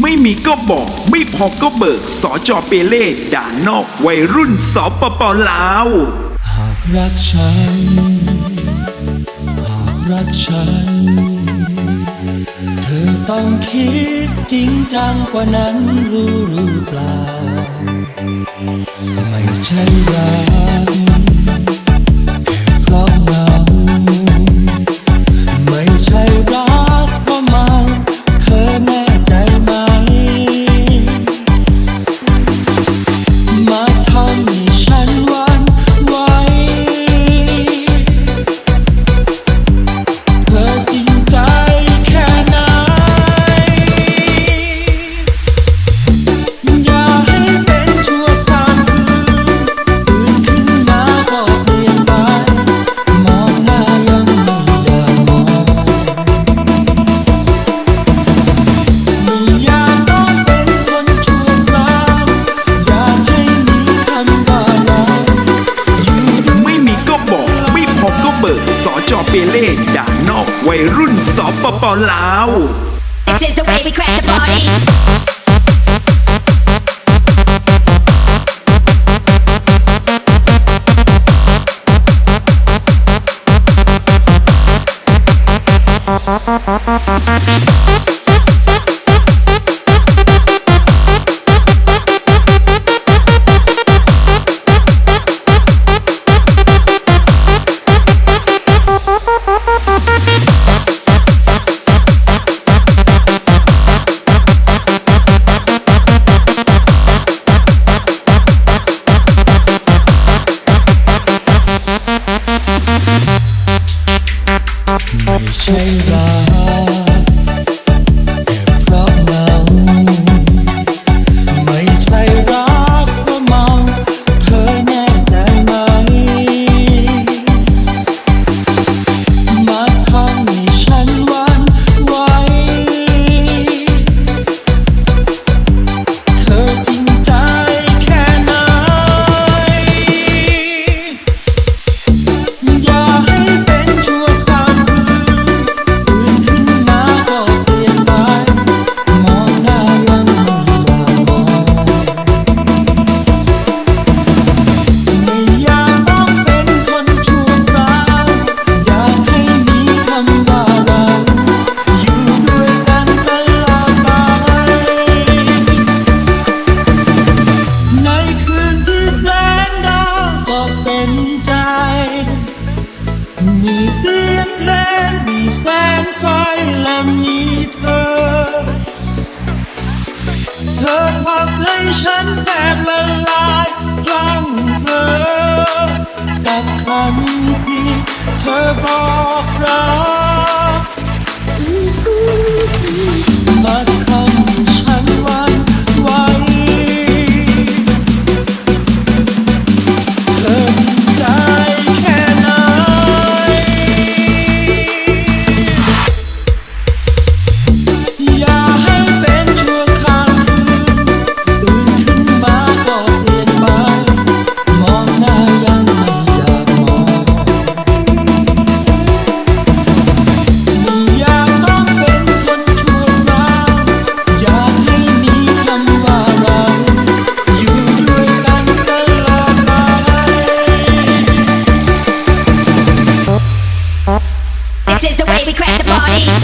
ไม่มีก็บอก ไม่พอก็เบิกสอจอเปเล่ด่านนอกวัยรุ่นสปปลาว หากรักฉัน หากรักฉัน เธอต้องคิดจริงจังกว่านั้นรู้หรือเปล่า ไม่ใช่รักแค่เพราะมา จอเปเล่ด่านนอกวัยรุ่นสปปลาว This is the way we crash the party. Thank ไมีเสียงเพลงมีแสงไฟและมีเธอ เธอทำให้ฉันแตกละลายกลางเธอกับคำที่เธอบอก the way we crash the party.